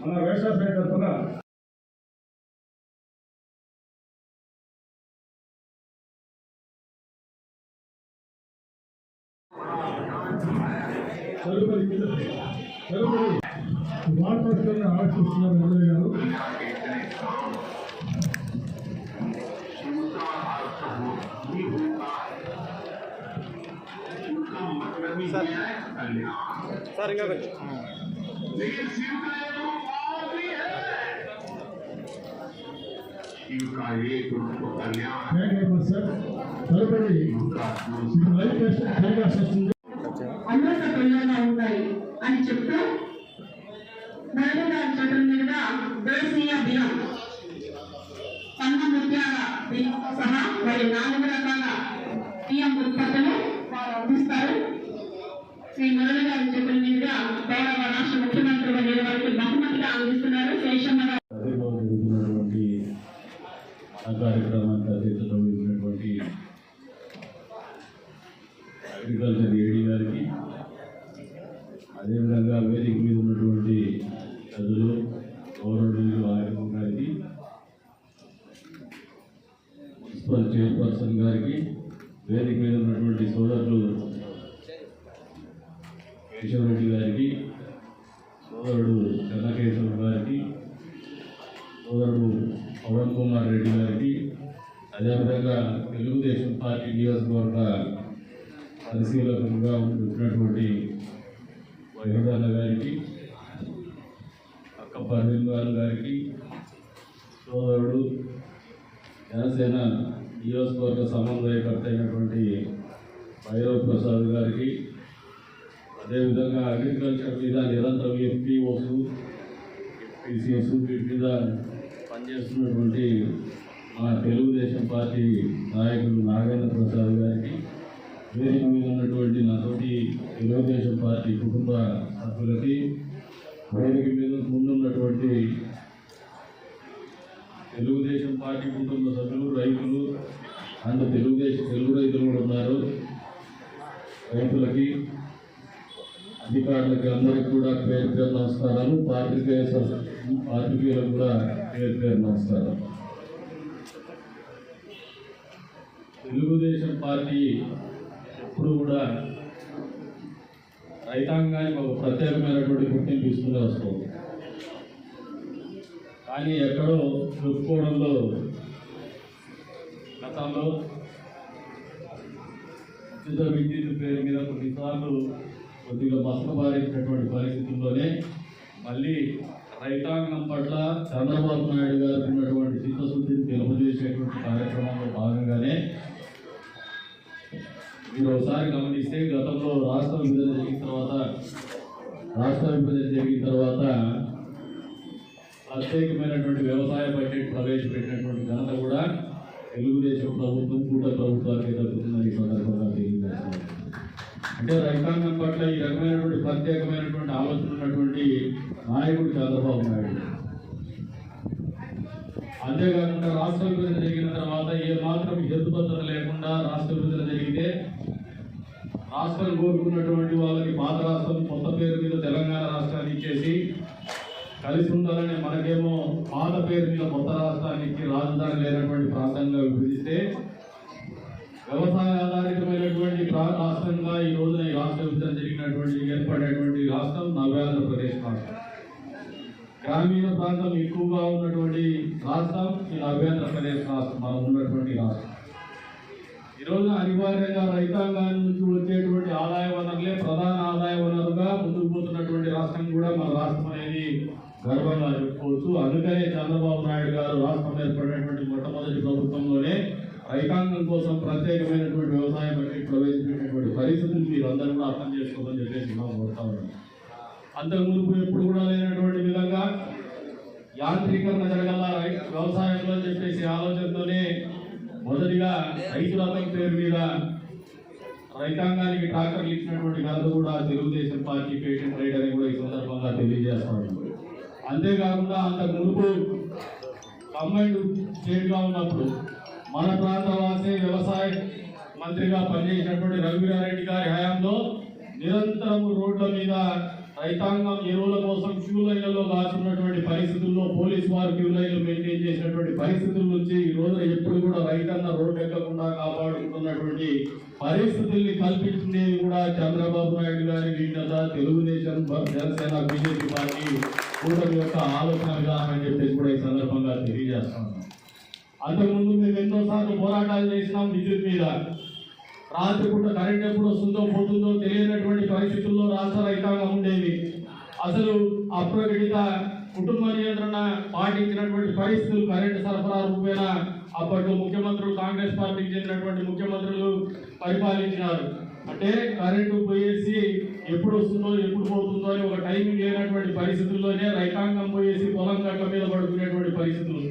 మన వ్యవసాయ శాఖ తరఫున తదుపరి తదుపరి వార్తాలను ఆలోచిస్తున్నారు ఎమ్మెల్యే గారు సార్ ఇంకా కొంచెం शिव का एक रूप कल्याण thank you very much sir తదుపరి का ఇప్పుడు లైవ్ టెస్ట్ టెలికాస్ట్ వస్తుంది అమృత పిల్లలుగా ఉంటాయి అని చెప్తూ నాయుడు గారి చేతుల మీదుగా దేశీయ బియ్యం సన్న ముత్యాల బియ్యంతో సహా మరి నాలుగు రకాల బియ్యం ఉత్పత్తులు వారు అందిస్తారు శ్రీ మురళి గారి చేతుల మీదుగా గౌరవ రాష్ట్ర ముఖ్యమంత్రి వర్యుల వారికి బహుమతిగా అందిస్తున్నారు. శేషమ్మ గారు ఆ కార్యక్రమానికి అధ్యక్షతలో వహించినటువంటి అగ్రికల్చర్ ఏడీ గారికి అదేవిధంగా వేదిక మీద ఉన్నటువంటి ప్రజలు గౌరవనీయులు ఆర్ఎం గారికి మున్సిపల్ చైర్పర్సన్ గారికి వేదిక మీద ఉన్నటువంటి సోదరులు కేశవరెడ్డి గారికి సోదరుడు చెన్నకేశవ గారికి సోదరుడు పవన్ కుమార్ రెడ్డి గారికి అదేవిధంగా తెలుగుదేశం పార్టీ నియోజకవర్గ పరిశీలకులుగా ఉంటున్నటువంటి వయోధాల గారికి అక్క పర్వీన్ గారికి సోదరుడు జనసేన నియోజకవర్గ సమన్వయకర్త అయినటువంటి భైరవ్ ప్రసాద్ గారికి అదేవిధంగా అగ్రికల్చర్ మీద నిరంతరం ఎఫ్పిఓస్ ఎఫ్పిసిఎస్ వీటి మీద పనిచేస్తున్నటువంటి మా తెలుగుదేశం పార్టీ నాయకుడు నాగేంద్ర ప్రసాద్ గారికి వేదిక మీద ఉన్నటువంటి నాతోటి తెలుగుదేశం పార్టీ కుటుంబ సభ్యులకి వేదిక మీద ముందున్నటువంటి తెలుగుదేశం పార్టీ కుటుంబ సభ్యులు రైతులు అండ్ తెలుగుదేశం తెలుగు రైతులు కూడా ఉన్నారు. రైతులకి అధికారులకి అందరికి కూడా పేరు పేరు నమస్కారాలు. పాత్రికేయ స- పాత్రికేయులకు కూడా పేరు పేరు నమస్కారం తెలుగుదేశం పార్టీ ఎప్పుడు కూడా రైతాంగానికి ఒక ప్రత్యేకమైనటువంటి గుర్తింపు ఇస్తూనే వస్తుంది. కానీ ఎక్కడో చెప్పుకోవడంలో గతంలో ఉచిత విద్యుత్ పేరు మీద కొన్నిసార్లు కొద్దిగా మసకబారినటువంటి పరిస్థితుల్లోనే మళ్ళీ రైతాంగం పట్ల చంద్రబాబు నాయుడు గారు ఉన్నటువంటి చిత్తశుద్ధిని తెలుపజేసేటువంటి కార్యక్రమంలో భాగంగానే మీరు ఒకసారి గమనిస్తే గతంలో రాష్ట్ర విభజన జరిగిన తర్వాత రాష్ట్ర విభజన జరిగిన తర్వాత ప్రత్యేకమైనటువంటి వ్యవసాయ బడ్జెట్ ప్రవేశపెట్టినటువంటి ఘనత కూడా తెలుగుదేశం ప్రభుత్వం కూట ప్రభుత్వానికి దక్కుతుందని ఈ సందర్భంగా తెలియజేస్తున్నారు అంటే రైతాంగం పట్ల ఈ రకమైనటువంటి ప్రత్యేకమైనటువంటి ఆలోచన ఉన్నటువంటి నాయకుడు చంద్రబాబు నాయుడు. అంతేకాకుండా రాష్ట్ర విభజన జరిగిన తర్వాత ఏ మాత్రం హెతుబద్ధత లేకుండా రాష్ట్ర విభజన జరిగితే రాష్ట్రం కోరుకున్నటువంటి వాళ్ళకి పాత రాష్ట్రం కొత్త పేరు మీద తెలంగాణ రాష్ట్రాన్ని ఇచ్చేసి కలిసి ఉండాలని మనకేమో పాత పేరు మీద కొత్త రాష్ట్రానికి రాజధాని లేనటువంటి ప్రాంతంగా విభజిస్తే వ్యవసాయ ఆధారితమైనటువంటి రాష్ట్రంగా ఈ రోజున ఈ రాష్ట్ర విభజన జరిగినటువంటి ఏర్పడినటువంటి రాష్ట్రం నవ్యాంధ్రప్రదేశ్ రాష్ట్రం గ్రామీణ ప్రాంతం ఎక్కువగా ఉన్నటువంటి రాష్ట్రం ఈ నవ్యాంధ్రప్రదేశ్ రాష్ట్రం మనం ఉన్నటువంటి రాష్ట్రం. ఈ అనివార్యంగా రైతాంగాన్ని నుంచి వచ్చేటువంటి ఆదాయ వనరులే ప్రధాన ఆదాయ వనరుగా ముందుకు పోతున్నటువంటి రాష్ట్రం కూడా మన రాష్ట్రం అనేది గర్వంగా చెప్పుకోవచ్చు. అందుకనే చంద్రబాబు నాయుడు గారు రాష్ట్రం ఏర్పడినటువంటి మొట్టమొదటి రైతాంగం కోసం ప్రత్యేకమైనటువంటి వ్యవసాయ బడ్జెట్ ప్రవేశపెట్టినటువంటి పరిస్థితులు మీరు అందరూ కూడా అర్థం చేసుకోమని చెప్పేసి మనం కోరుతా ఉన్నాం. అంతకుముందు ఎప్పుడు కూడా లేనటువంటి విధంగా యాంత్రీకరణ జరగల రై- వ్యవసాయంలో చెప్పేసి ఆలోచనతోనే మొదటిగా రైతుల పేరు మీద రైతాంగానికి ట్రాక్టర్లు ఇచ్చినటువంటి ఘనత కూడా తెలుగుదేశం పార్టీ పేటెంట్ రైట్ అని కూడా ఈ సందర్భంగా తెలియజేస్తాను అంతేకాకుండా అంతకు మునుపు కంబైండ్ స్టేట్గా ఉన్నప్పుడు మన ప్రాంతవాసి వ్యవసాయ మంత్రిగా పనిచేసినటువంటి రఘువీరారెడ్డి గారి హయాంలో నిరంతరం రోడ్ల మీద రైతాంగం ఎరువుల కోసం క్యూ లైన్లలో కాచున్నటువంటి పరిస్థితుల్లో పోలీసు వారు క్యూ లైన్లు మెయింటైన్ చేసినటువంటి పరిస్థితుల నుంచి ఈ రోజు ఎప్పుడు కూడా రైతన్న రోడ్డు ఎక్కకుండా కాపాడుకుంటున్నటువంటి పరిస్థితుల్ని కల్పించినవి కూడా చంద్రబాబు నాయుడు గారి విఘ్నత తెలుగుదేశం జనసేన బీజేపీ పార్టీ కూటమి యొక్క ఆలోచన విధానం అని చెప్పేసి కూడా ఈ సందర్భంగా తెలియజేస్తాను అంతకుముందు మేము ఎన్నోసార్లు పోరాటాలు చేసినాం విద్యుత్ మీద. రాత్రిపూట కరెంట్ ఎప్పుడు వస్తుందో పోతుందో తెలియనటువంటి పరిస్థితుల్లో రాష్ట్ర రైతాంగం ఉండేది. అసలు అప్రకటిత కుటుంబ నియంత్రణ పాటించినటువంటి పరిస్థితులు కరెంటు సరఫరా రూపేణ అప్పట్లో ముఖ్యమంత్రులు కాంగ్రెస్ పార్టీకి చెందినటువంటి ముఖ్యమంత్రులు పరిపాలించినారు. అంటే కరెంటు పోయేసి ఎప్పుడు వస్తుందో ఎప్పుడు పోతుందో అని ఒక టైమింగ్ లేనటువంటి పరిస్థితుల్లోనే రైతాంగం పోయేసి పొలం గట్ల మీద పడుకునేటువంటి పరిస్థితులు.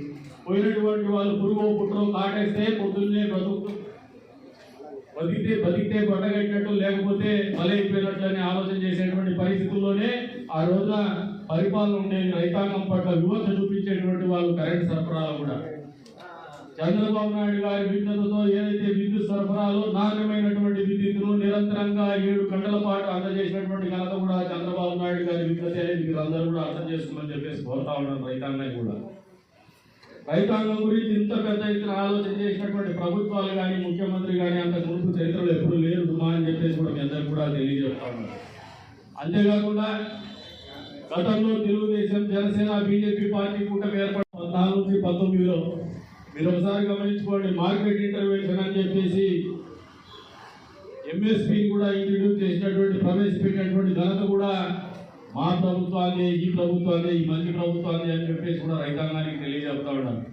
పోయినటువంటి వాళ్ళు పురుగు పుట్టరో కాటేస్తే పొద్దున్నే బతుకు బతికితే బతికితే గొడ్డగట్టినట్టు లేకపోతే బలైపోయినట్లు అని ఆలోచన చేసేటువంటి పరిస్థితుల్లోనే ఆ రోజున పరిపాలన ఉండే రైతాంగం పట్ల వివక్ష చూపించేటువంటి వాళ్ళు కరెంట్ సరఫరాలో కూడా. చంద్రబాబు నాయుడు గారి విఘ్నతతో ఏదైతే విద్యుత్ సరఫరాలో నాణ్యమైనటువంటి విద్యుత్తును నిరంతరంగా ఏడు గంటల పాటు అందజేసినటువంటి ఘనత కూడా చంద్రబాబు నాయుడు గారి విఘ్నత మీరు అందరూ కూడా అర్థం చేసుకోమని చెప్పేసి కోరుతా ఉన్నాను రైతాంగాన్ని కూడా. రైతాంగం గురించి ఇంత పెద్ద ఎత్తున ఆలోచన చేసినటువంటి ప్రభుత్వాలు కానీ ముఖ్యమంత్రి కానీ అంత ముందు చరిత్రలో ఎప్పుడు లేరు దుమా అని చెప్పేసి కూడా మీ అందరికి కూడా తెలియజేస్తా ఉన్నారు అంతేకాకుండా గతంలో తెలుగుదేశం జనసేన బీజేపీ పార్టీ కూటమి ఏర్పడిన పద్నాలుగు నుంచి పంతొమ్మిదిలో మీరు ఒకసారి గమనించుకోండి మార్కెట్ ఇంటర్వెన్షన్ అని చెప్పేసి ఎంఎస్పీ కూడా ఇంట్రడ్యూస్ చేసినటువంటి ప్రవేశపెట్టినటువంటి ఘనత కూడా మా ప్రభుత్వాన్ని ఈ ప్రభుత్వాన్ని ఈ మంచి ప్రభుత్వాన్ని అని చెప్పేసి కూడా రైతాంగానికి తెలియజేస్తా ఉన్నాను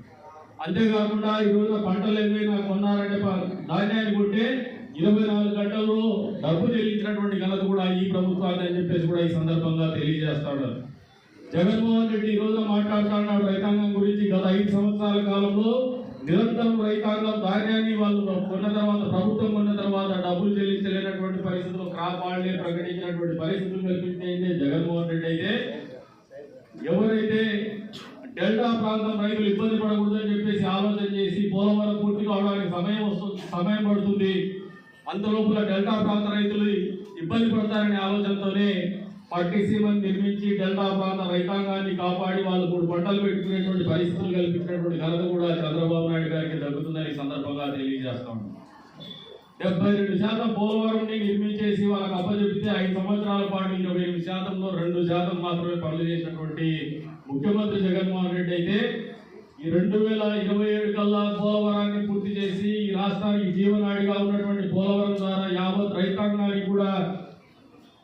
అంతేకాకుండా ఈ పంటలు ఏమైనా కొన్నారంటే ధాన్యాన్ని కొంటే ఇరవై నాలుగు గంటల్లో డబ్బు చెల్లించినటువంటి ఘనత కూడా ఈ ప్రభుత్వాన్ని అని చెప్పేసి కూడా ఈ సందర్భంగా తెలియజేస్తా ఉన్నారు జగన్మోహన్ రెడ్డి ఈ రోజు మాట్లాడుతున్నాడు రైతాంగం గురించి గత ఐదు సంవత్సరాల కాలంలో. నిరంతరం రైతాంగం ధాన్యాన్ని వాళ్ళు కొన్న తర్వాత ప్రభుత్వం కొన్న తర్వాత డబ్బులు చెల్లించలేనటువంటి పరిస్థితులు క్రాప్ ప్రకటించినటువంటి పరిస్థితులు కల్పించింది జగన్మోహన్ రెడ్డి అయితే ఎవరైతే డెల్టా ప్రాంతం రైతులు ఇబ్బంది పడకూడదని చెప్పేసి ఆలోచన చేసి పోలవరం పూర్తి కావడానికి సమయం వస్తుంది సమయం పడుతుంది. అంతలోపుల డెల్టా ప్రాంత రైతులు ఇబ్బంది పడతారనే ఆలోచనతోనే పట్టిసీమను నిర్మించి డెల్టా ప్రాంత రైతాంగాన్ని కాపాడి వాళ్ళు మూడు పంటలు పెట్టుకునేటువంటి పరిస్థితులు కల్పించినటువంటి ఘనత కూడా చంద్రబాబు నాయుడు గారికి దక్కుతుందని ఈ సందర్భంగా తెలియజేస్తాం. డెబ్బై రెండు శాతం పోలవరంని నిర్మించేసి వాళ్ళకి అప్పచెప్తే ఐదు సంవత్సరాల పాటు ఇరవై ఎనిమిది శాతంలో రెండు శాతం మాత్రమే పనులు చేసినటువంటి ముఖ్యమంత్రి జగన్మోహన్ రెడ్డి అయితే ఈ రెండు వేల ఇరవై ఏడు కల్లా పోలవరాన్ని పూర్తి చేసి ఈ రాష్ట్రానికి జీవనాడిగా ఉన్నటువంటి పోలవరం ద్వారా యావత్ రైతాంగానికి కూడా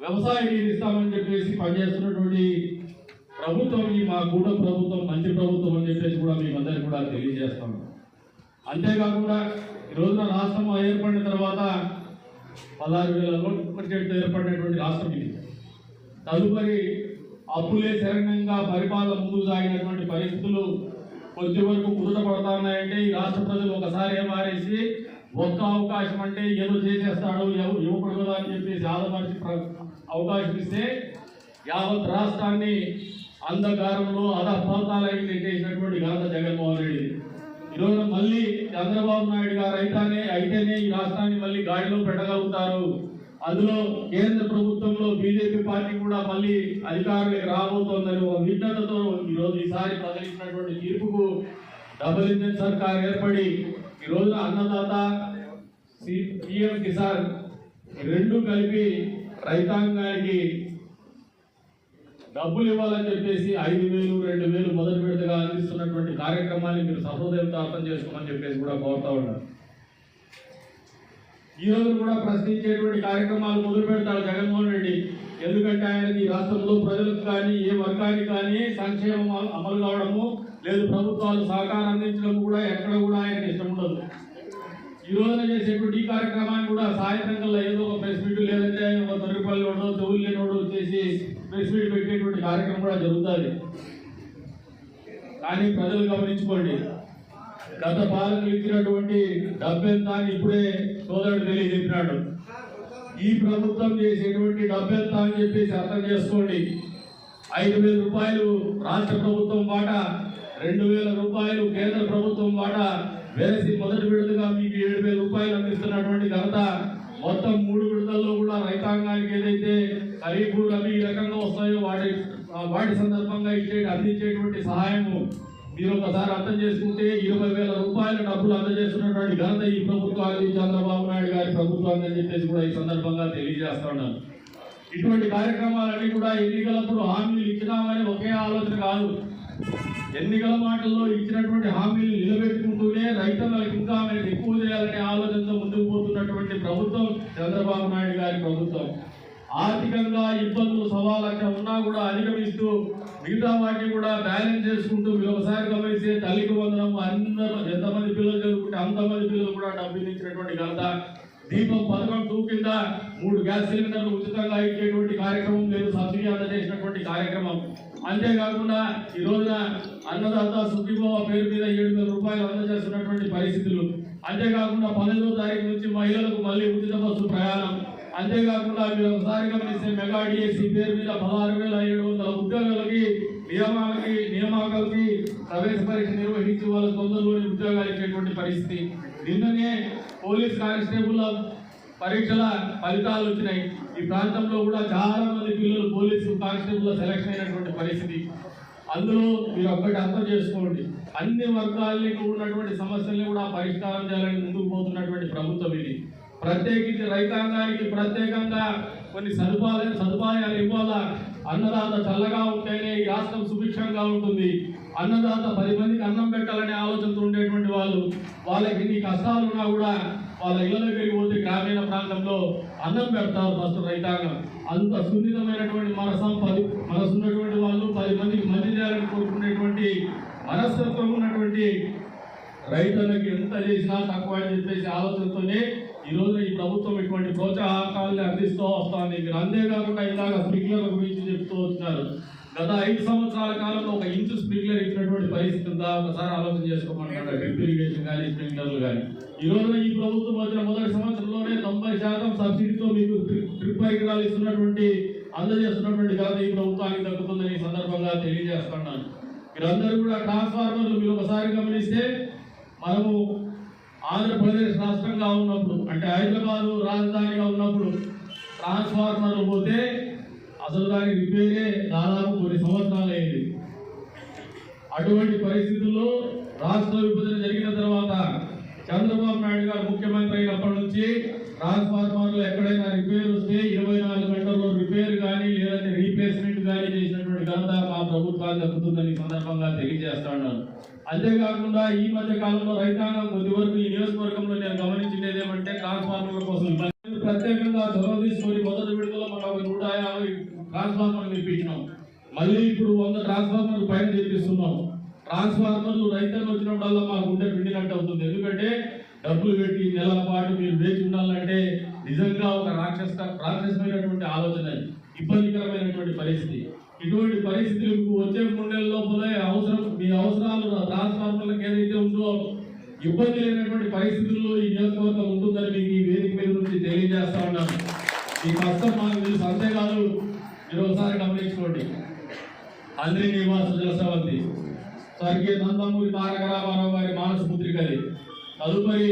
వ్యవసాయ నీరు ఇస్తామని చెప్పేసి పనిచేస్తున్నటువంటి ప్రభుత్వం ఈ మా కూడ ప్రభుత్వం మంచి ప్రభుత్వం అని చెప్పేసి కూడా మీకు అందరికీ కూడా తెలియజేస్తాము అంతేకాకుండా ఈ రోజున రాష్ట్రం ఏర్పడిన తర్వాత పదహారు వేల లోటు బడ్జెట్ ఏర్పడినటువంటి రాష్ట్రం ఇది. తదుపరి అప్పులే శరణంగా పరిపాలన ముందుకు సాగినటువంటి పరిస్థితులు కొద్ది వరకు కుదుట పడతా ఉన్నాయంటే ఈ రాష్ట్ర ప్రజలు ఒకసారి ఏమారేసి ఒక్క అవకాశం అంటే ఏదో చేసేస్తాడు ఎవ- యువకుడు కదా అని చెప్పేసి ఆదమర్చి ప్ర- అవకాశం ఇస్తే యావత్ రాష్ట్రాన్ని అంధకారంలో అధపాతాలకి నెట్టేసినటువంటి ఘనత జగన్మోహన్ రెడ్డి. ఈరోజు మళ్ళీ చంద్రబాబు నాయుడు గారు అయితేనే అయితేనే ఈ రాష్ట్రాన్ని మళ్ళీ గాడిలో పెట్టగలుగుతారు. అందులో కేంద్ర ప్రభుత్వంలో బీజేపీ పార్టీ కూడా మళ్ళీ అధికారులకు రాబోతోందని ఒక విఘ్నతతో ఈరోజు ఈసారి ప్రకటించినటువంటి తీర్పుకు డబుల్ ఇంజన్ సర్కార్ ఏర్పడి ఈ రోజున అన్నదాత పిఎం కిసాన్ ఈ రెండు కలిపి రైతాంగానికి డబ్బులు ఇవ్వాలని చెప్పేసి ఐదు వేలు రెండు వేలు మొదటి విడతగా అందిస్తున్నటువంటి కార్యక్రమాన్ని మీరు సహృదయంతో అర్థం చేసుకోమని చెప్పేసి కూడా కోరుతా ఉన్నారు ఈ రోజు కూడా ప్రశ్నించేటువంటి కార్యక్రమాలు మొదలు పెడతాడు జగన్మోహన్ రెడ్డి. ఎందుకంటే ఆయన ఈ రాష్ట్రంలో ప్రజలకు కానీ ఏ వర్గానికి కానీ సంక్షేమం అమలు కావడము లేదు ప్రభుత్వాలు సహకారం అందించడం కూడా ఎక్కడ కూడా ఆయనకి ఇష్టం ఉండదు. ఈ రోజున చేసేటువంటి ఈ కార్యక్రమాన్ని కూడా సాయంత్రం ఏదో ఒక ప్రెస్ మీట్ లేదంటే ఒక తొరిపల్లి వాడో చెవులు లేనోడు వచ్చేసి ప్రెస్ మీట్ పెట్టేటువంటి కార్యక్రమం కూడా జరుగుతుంది. కానీ ప్రజలు గమనించుకోండి గత పాలకులు ఇచ్చినటువంటి డబ్బెంత అని ఇప్పుడే సోదరుడు తెలియజెప్పినాడు ఈ ప్రభుత్వం చేసేటువంటి డబ్బెంత అని చెప్పేసి అర్థం చేసుకోండి. ఐదు వేల రూపాయలు రాష్ట్ర ప్రభుత్వం పాట రెండు వేల రూపాయలు కేంద్ర ప్రభుత్వం వాటా వేసి మొదటి విడతగా మీకు ఏడు వేల రూపాయలు అందిస్తున్నటువంటి ఘనత మొత్తం మూడు విడతల్లో కూడా రైతాంగానికి ఏదైతే ఖరీఫ్ రవి ఈ రకంగా వస్తాయో వాటి వాటి సందర్భంగా ఇచ్చే అందించేటువంటి సహాయము మీరు ఒకసారి అర్థం చేసుకుంటే ఇరవై వేల రూపాయల డబ్బులు అందజేస్తున్నటువంటి ఘనత ఈ ప్రభుత్వానికి చంద్రబాబు నాయుడు గారి ప్రభుత్వాన్ని అని చెప్పేసి కూడా ఈ సందర్భంగా తెలియజేస్తున్నాను ఇటువంటి కార్యక్రమాలన్నీ కూడా ఎన్నికలప్పుడు హామీలు ఇచ్చినామని ఒకే ఆలోచన కాదు. ఎన్నికల మాటల్లో ఇచ్చినటువంటి హామీలు నిలబెట్టుకుంటూనే రైతులకు ఇంకా మనకి ఎక్కువ చేయాలనే ఆలోచనతో ముందుకు పోతున్నటువంటి ప్రభుత్వం చంద్రబాబు నాయుడు గారి ప్రభుత్వం. ఆర్థికంగా ఇబ్బందులు సవాళ్ళ ఉన్నా కూడా అధిగమిస్తూ మిగతా వాటిని కూడా బ్యాలెన్స్ చేసుకుంటూ మీరు ఒకసారి గమనిస్తే తల్లికి వందనం అందరూ ఎంతమంది పిల్లలు చదువుకుంటే అంతమంది పిల్లలు కూడా డబ్బులు ఇచ్చినటువంటి ఘనత. దీపం పథకం టూ కింద మూడు గ్యాస్ సిలిండర్లు ఉచితంగా ఇచ్చేటువంటి కార్యక్రమం లేదు సబ్సిడీ అందజేసినటువంటి కార్యక్రమం. అంతేకాకుండా ఈ రోజున అన్నదాత సుఖీభావ పేరు మీద ఏడు వేల రూపాయలు అందజేస్తున్నటువంటి పరిస్థితులు. అంతేకాకుండా పన్నెండో తారీఖు నుంచి మహిళలకు మళ్ళీ ఉచిత బస్సు ప్రయాణం. అంతేకాకుండా మీరు ఒకసారి గమనిస్తే మెగా డిఎస్సి పేరు మీద పదహారు వేల ఏడు వందల ఉద్యోగాలకి నియమాలకి నియామకాలకి ప్రవేశ పరీక్ష నిర్వహించి వాళ్ళ తొందరలోని ఉద్యోగాలు ఇచ్చేటువంటి పరిస్థితి. నిన్ననే పోలీస్ కానిస్టేబుల్ పరీక్షల ఫలితాలు వచ్చినాయి. ఈ ప్రాంతంలో కూడా చాలా మంది పిల్లలు పోలీసు కానిస్టేబుల్ సెలక్షన్ అయినటువంటి పరిస్థితి. అందులో మీరు ఒక్కటి అర్థం చేసుకోండి. అన్ని వర్గాలకు ఉన్నటువంటి సమస్యల్ని కూడా పరిష్కారం చేయాలని ముందుకు పోతున్నటువంటి ప్రభుత్వం ఇది. ప్రత్యేకించి రైతాంగానికి ప్రత్యేకంగా కొన్ని సదుపాయాలు సదుపాయాలు ఇవ్వాలా? అన్నదాత చల్లగా ఉంటేనే ఈ రాష్ట్రం సుభిక్షంగా ఉంటుంది. అన్నదాత పది మందికి అన్నం పెట్టాలనే ఆలోచనతో ఉండేటువంటి వాళ్ళు వాళ్ళకి ఎన్ని కష్టాలు ఉన్నా కూడా వాళ్ళ ఇళ్ళ దగ్గరికి పోతే గ్రామీణ ప్రాంతంలో అన్నం పెడతారు ఫస్ట్ రైతాంగం. అంత సున్నితమైనటువంటి మనసం పది మనసు ఉన్నటువంటి వాళ్ళు పది మందికి మంచి చేయాలని కోరుకునేటువంటి మనస్తత్వం ఉన్నటువంటి రైతులకు ఎంత చేసినా తక్కువ అని చెప్పేసి ఆలోచనతోనే ఈ ఈ ప్రభుత్వం ఇటువంటి ప్రోత్సాహకాలను అందిస్తూ వస్తుంది. మీరు అంతేకాకుండా ఇలాగ స్ప్రింక్లర్ల గురించి చెప్తూ వచ్చారు గత ఐదు సంవత్సరాల కాలంలో ఒక ఇంచు స్ప్రింక్లర్ ఇచ్చినటువంటి పరిస్థితి ఉందా? ఒకసారి ఆలోచన చేసుకోమంటారు డ్రిప్ ఇరిగేషన్ కానీ స్ప్రింక్లర్లు కానీ ఈ రోజున ఈ ప్రభుత్వం వచ్చిన మొదటి సంవత్సరంలోనే తొంభై శాతం సబ్సిడీతో మీకు ట్రిప్ పరికరాలు ఇస్తున్నటువంటి అందజేస్తున్నటువంటి ఘనత ఈ ప్రభుత్వానికి దక్కుతుందని ఈ సందర్భంగా తెలియజేస్తున్నాను. మీరందరూ కూడా ట్రాన్స్ఫార్మర్లు మీరు ఒకసారి గమనిస్తే మనము ఆంధ్రప్రదేశ్ రాష్ట్రంగా ఉన్నప్పుడు అంటే హైదరాబాద్ రాజధానిగా ఉన్నప్పుడు ట్రాన్స్ఫార్మర్లు పోతే అసలు దాని రిపేరే దాదాపు కొన్ని సంవత్సరాలు అయింది. అటువంటి పరిస్థితుల్లో రాష్ట్ర విభజన జరిగిన తర్వాత చంద్రబాబు నాయుడు గారు ముఖ్యమంత్రి అయినప్పటి నుంచి ట్రాన్స్ఫార్మర్లు ఎక్కడైనా రిపేర్ వస్తే ఇరవై నాలుగు గంటల్లో రిపేర్ కానీ లేదంటే రీప్లేస్మెంట్ కానీ చేసినటువంటి ఘనత మా ప్రభుత్వానికి దక్కుతుందని సందర్భంగా తెలియజేస్తున్నాను అంతేకాకుండా ఈ మధ్య కాలంలో రైతాంగం కొద్ది వరకు ఈ నియోజకవర్గంలో మళ్ళీ ఇప్పుడు వంద ట్రాన్స్ఫార్మర్లు పైన చేపిస్తున్నాం. ట్రాన్స్ఫార్మర్లు రైతులు వచ్చినప్పుడల్లా మా గుండె పిండినట్టు అవుతుంది. ఎందుకంటే డబ్బులు పెట్టి నెలల పాటు మీరు వేచి ఉండాలంటే నిజంగా ఒక రాక్షస రాక్షసమైనటువంటి ఆలోచన ఇబ్బందికరమైనటువంటి పరిస్థితి. ఇటువంటి పరిస్థితులకు వచ్చే మూడేళ్ళ లోపలే అవసరం మీ అవసరాలు ట్రాన్స్ఫార్మర్లకు ఏదైతే ఉందో ఇబ్బంది లేనటువంటి పరిస్థితుల్లో ఈ నియోజకవర్గం ఉంటుందని మీకు ఈ వేదిక మీద నుంచి తెలియజేస్తా ఉన్నాను. ఈ కష్టం మాకు తెలుసు. అంతేకాదు మీరు ఒకసారి గమనించుకోండి. అల్లి నివాస జలసవంతి. స్వర్గీయ నందమూరి తారక రామారావు గారి మానస పుత్రికది తదుపరి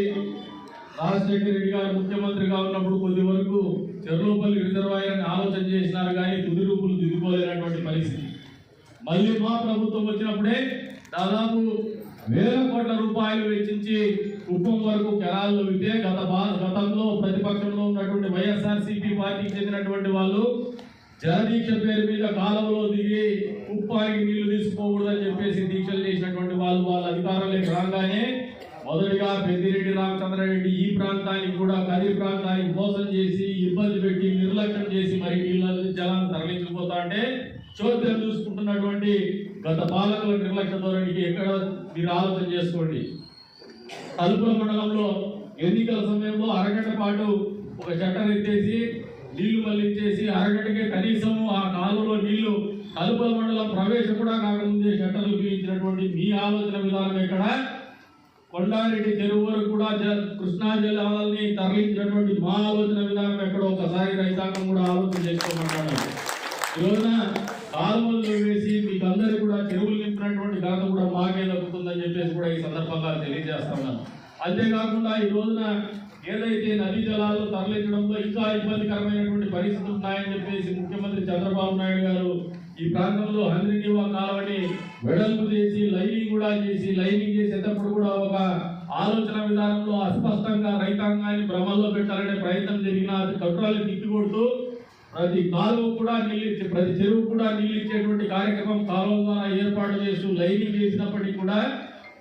రాజశేఖర రెడ్డి గారు ముఖ్యమంత్రిగా ఉన్నప్పుడు కొద్ది వరకు చెర్లోపల్లి రిజర్వాయర్ అని ఆలోచన చేసినారు కానీ తుది రూపులు దిద్దుకోలేనటువంటి పరిస్థితి. మళ్ళీ మా ప్రభుత్వం వచ్చినప్పుడే దాదాపు వేల కోట్ల రూపాయలు వెచ్చించి కుప్పం వరకు కెరాల్లో వితే గత గతంలో ప్రతిపక్షంలో ఉన్నటువంటి వైఎస్ఆర్సీపీ పార్టీకి చెందినటువంటి వాళ్ళు జలదీక్ష పేరు మీద కాలంలో దిగి కుప్పానికి నీళ్ళు తీసుకోకూడదని చెప్పేసి దీక్షలు చేసినటువంటి వాళ్ళు వాళ్ళ అధికారంలోకి రాగానే మొదటిగా పెద్దిరెడ్డి రామచంద్రారెడ్డి ఈ ప్రాంతానికి కూడా కది ప్రాంతానికి మోసం చేసి ఇబ్బంది పెట్టి నిర్లక్ష్యం చేసి మరి నీళ్ళ జలాన్ని తరలించిపోతా అంటే చోద్యం చూసుకుంటున్నటువంటి గత పాలకుల నిర్లక్ష్య ధోరణికి ఎక్కడ మీరు ఆలోచన చేసుకోండి? తలుపుల మండలంలో ఎన్నికల సమయంలో అరగంట పాటు ఒక చట్టం ఎత్తేసి నీళ్ళు మళ్ళించేసి అరగంటకే కనీసం ఆ కాలువలో నీళ్ళు తలుపుల మండలం ప్రవేశం కూడా కాకముందే షట్టర్లు ఉపయోగించినటువంటి మీ ఆలోచన విధానం ఎక్కడ? కొండారెడ్డి చెరువు వరకు కూడా జ- కృష్ణా జలాలని తరలించినటువంటి మా ఆలోచన విధానం ఎక్కడో ఒకసారి రైతాంగం కూడా ఆలోచన చేసుకోమంటాను ఈ రోజున కాలువలు వేసి మీకు అందరికీ కూడా చెరువులు నింపినటువంటి ఘనత కూడా మాకే దక్కుతుందని చెప్పేసి కూడా ఈ సందర్భంగా తెలియజేస్తున్నాను అంతేకాకుండా ఈ రోజున ఏదైతే నదీ జలాలు తరలించడంలో ఇంకా ఇబ్బందికరమైనటువంటి పరిస్థితులు ఉన్నాయని చెప్పేసి ముఖ్యమంత్రి చంద్రబాబు నాయుడు గారు ఈ ప్రాంతంలో హంద్రీనివా కాలువని వెడల్పు చేసి లైనింగ్ కూడా చేసి లైనింగ్ చేసేటప్పుడు కూడా ఒక ఆలోచన విధానంలో అస్పష్టంగా రైతాంగాన్ని భ్రమల్లో పెట్టాలనే ప్రయత్నం జరిగిన అది కట్టురాలు తిప్పి ప్రతి కాలువ కూడా నీళ్ళు ప్రతి చెరువు కూడా నీళ్ళు ఇచ్చేటువంటి కార్యక్రమం కాలువ ద్వారా ఏర్పాటు చేస్తూ లైనింగ్ చేసినప్పటికీ కూడా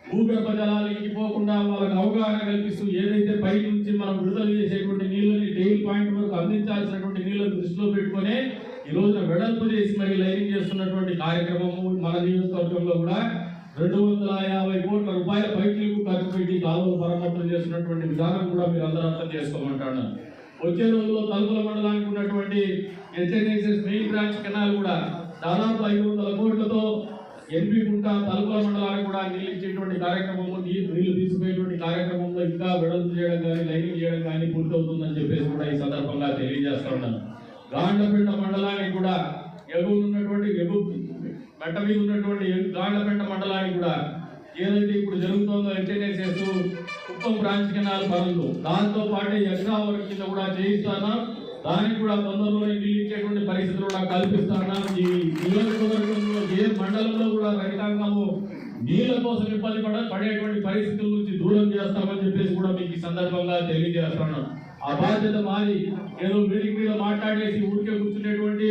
భూగర్భ జలాలు ఇంకిపోకుండా వాళ్ళకి అవగాహన కల్పిస్తూ ఏదైతే పై నుంచి మనం విడుదల చేసేటువంటి నీళ్ళని డైల్ పాయింట్ వరకు అందించాల్సినటువంటి నీళ్ళని దృష్టిలో పెట్టుకొని ఈ రోజున వెడల్పు చేసి మరి లైనింగ్ చేస్తున్నటువంటి కార్యక్రమము మన నియోజకవర్గంలో కూడా రెండు వందల యాభై కోట్ల రూపాయల పైకి ఖర్చు పెట్టి కాలువలు మరమ్మతులు చేస్తున్నటువంటి విధానం కూడా మీరు అందరూ అర్థం చేసుకోమంటాను వచ్చే రోజుల్లో తలుపుల మండలానికి ఉన్నటువంటి హెచ్ఎన్ఎస్ఎస్ మెయిన్ బ్రాంచ్ కెనాల్ కూడా దాదాపు ఐదు వందల కోట్లతో ఎన్వి గుంట తలుపుల మండలానికి కూడా నీళ్ళు ఇచ్చేటువంటి కార్యక్రమము నీళ్ళు తీసుకునేటువంటి కార్యక్రమంలో ఇంకా విడుదల చేయడం కానీ లైనింగ్ చేయడం కానీ పూర్తవుతుందని చెప్పేసి కూడా ఈ సందర్భంగా తెలియజేస్తా ఉన్నాను. గాండ్లపేట మండలానికి కూడా ఎగువ ఉన్నటువంటి ఎగువ మెట్ట మీద ఉన్నటువంటి గాండ్లపేట మండలానికి కూడా ఏదైతే ఇప్పుడు జరుగుతుందో హెచ్ఎన్ఎస్ఎస్ కుప్పం బ్రాంచ్ కెనాల్ పనులు. దాంతో పాటు ఎక్స్ట్రా వర్క్ కింద కూడా చేయిస్తాను? దానికి కూడా తొందరలో నీళ్ళు ఇచ్చేటువంటి పరిస్థితులు కూడా కల్పిస్తాను ఈ నియోజకవర్గంలో ఏ మండలంలో కూడా రైతాంగము నీళ్ళ కోసం ఇబ్బంది పడ పడేటువంటి పరిస్థితుల నుంచి దూరం చేస్తామని చెప్పేసి కూడా మీకు ఈ సందర్భంగా తెలియజేస్తున్నాను. ఆ బాధ్యత మారి ఏదో మీటింగ్ మీద మాట్లాడేసి ఊరికే కూర్చునేటువంటి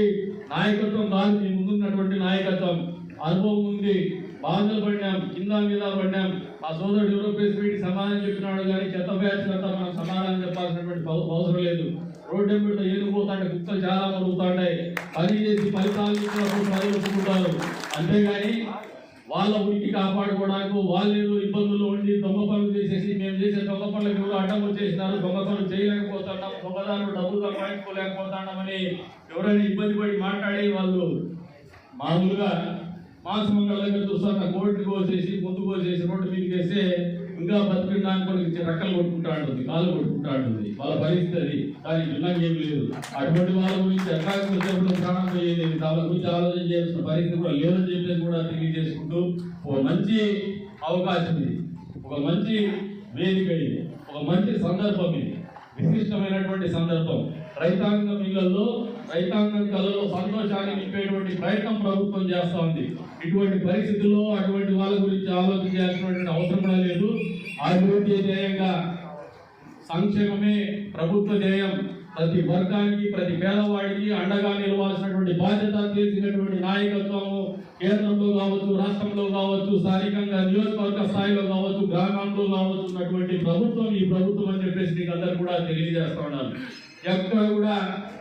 నాయకత్వం కాదు. మీ ముందున్నటువంటి నాయకత్వం. అనుభవం ఉంది. బాధలు పడినాం. కింద మీద పడినాం. ఆ సోదరుడు యూరోపియన్స్ మీటింగ్ సమాధానం చెప్పినాడు కానీ చెత్త బ్యాచ్ అంతా మనం సమాధానం చెప్పాల్సినటువంటి అవసరం లేదు. రోడ్డు ఎంబడితో ఏది పోతాంటే కుక్కలు చాలా మరుగుతాంటాయి పని చేసి ఫలితాలు ఇచ్చినప్పుడు ప్రజలు అంతేగాని వాళ్ళ ఉనికి కాపాడుకోవడానికి వాళ్ళు ఇబ్బందులు ఉండి దొంగ పనులు చేసేసి మేము చేసే దొంగ పనులకు ఎవరు అడ్డం వచ్చేసినారు. దొంగ పనులు చేయలేకపోతున్నాం. దొంగదారులు డబ్బులు సంపాదించుకోలేకపోతున్నామని ఎవరైనా ఇబ్బంది పడి మాట్లాడి వాళ్ళు మామూలుగా మాసమంగళ దగ్గర చూస్తున్న కోర్టు కోసేసి ముందు కోసేసి రోడ్డు మీదకి వేస్తే ఇంకా బతికిందానికి కొన్ని రెక్కలు కొట్టుకుంటా ఉంటుంది కొట్టుకుంటాడు కొట్టుకుంటా ఉంటుంది. వాళ్ళ పరిస్థితి అది. దానికి భిన్నంగా ఏం లేదు. అటువంటి వాళ్ళ గురించి ఎక్కడికి ప్రాణం పోయేది వాళ్ళ గురించి ఆలోచన చేయాల్సిన పరిస్థితి కూడా లేదని చెప్పేసి కూడా తెలియజేసుకుంటూ ఒక మంచి అవకాశం ఇది. ఒక మంచి వేదిక ఇది. ఒక మంచి సందర్భం ఇది. విశిష్టమైనటువంటి సందర్భం. రైతాంగం ఇళ్ళలో రైతాంగం కళలో సంతోషాన్ని నింపేటువంటి ప్రయత్నం ప్రభుత్వం చేస్తా ఉంది. ఇటువంటి పరిస్థితుల్లో అటువంటి వాళ్ళ గురించి ఆలోచించాల్సినటువంటి అవసరం కూడా లేదు. అభివృద్ధి ధ్యేయంగా సంక్షేమమే ప్రభుత్వ ధ్యేయం. ప్రతి వర్గానికి ప్రతి పేదవాడికి అండగా నిలవాల్సినటువంటి బాధ్యత తీర్చినటువంటి నాయకత్వము కేంద్రంలో కావచ్చు రాష్ట్రంలో కావచ్చు స్థానికంగా నియోజకవర్గ స్థాయిలో కావచ్చు గ్రామంలో కావచ్చు ఉన్నటువంటి ప్రభుత్వం ఈ ప్రభుత్వం అని చెప్పేసి మీకు అందరు కూడా తెలియజేస్తా ఉన్నాను ఎక్కడ కూడా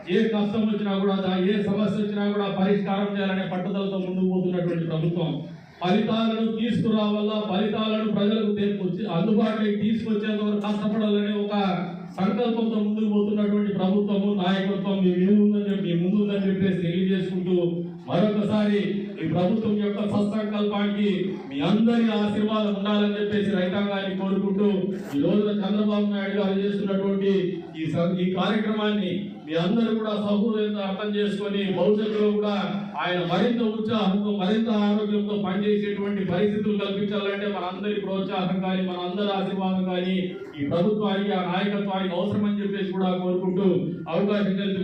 ఏ కష్టం వచ్చినా కూడా దా- ఏ సమస్య వచ్చినా కూడా పరిష్కారం చేయాలనే పట్టుదలతో ముందుకు పోతున్నటువంటి ప్రభుత్వం. ఫలితాలను తీసుకురావాలా ఫలితాలను ప్రజలకు తీసుకొచ్చి అందుబాటులోకి తీసుకొచ్చేంత వరకు కష్టపడాలనే ఒక సంకల్పంతో ముందుకు పోతున్నటువంటి ప్రభుత్వము నాయకత్వం మీ ఏముందని చెప్పి మీ ముందుందని చెప్పేసి మరొకసారి ఈ ప్రభుత్వం యొక్క సత్సంకల్పానికి మీ అందరి ఆశీర్వాదం ఉండాలని చెప్పేసి రైతాంగాన్ని కోరుకుంటూ ఈ రోజున చంద్రబాబు నాయుడు గారు చేస్తున్నటువంటి ఈ ఈ కార్యక్రమాన్ని మీ అందరూ కూడా సహృదయంతో అర్థం చేసుకొని భవిష్యత్తులో కూడా ఆయన మరింత ఉత్సాహంతో మరింత ఆరోగ్యంతో పనిచేసేటువంటి పరిస్థితులు కల్పించాలంటే మనందరి ప్రోత్సాహం కానీ మన అందరి ఆశీర్వాదం కానీ ఈ ప్రభుత్వానికి ఆ నాయకత్వానికి అవసరమని చెప్పేసి కూడా కోరుకుంటూ అవకాశం కల్పి